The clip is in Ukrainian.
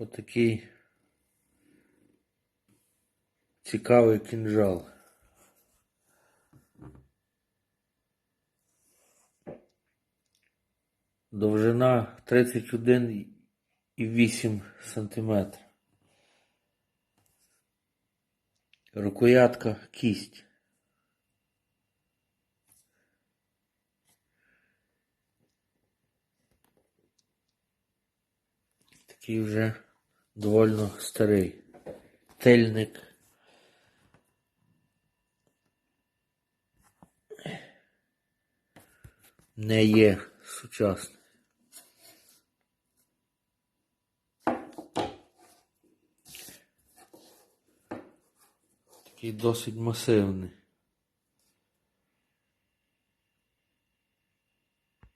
Отакий цікавий кінжал. Довжина 31,8 см. Рукоятка кість. Такий вже довольно старий. Тельник. Не є сучасний. Такий досить масивний.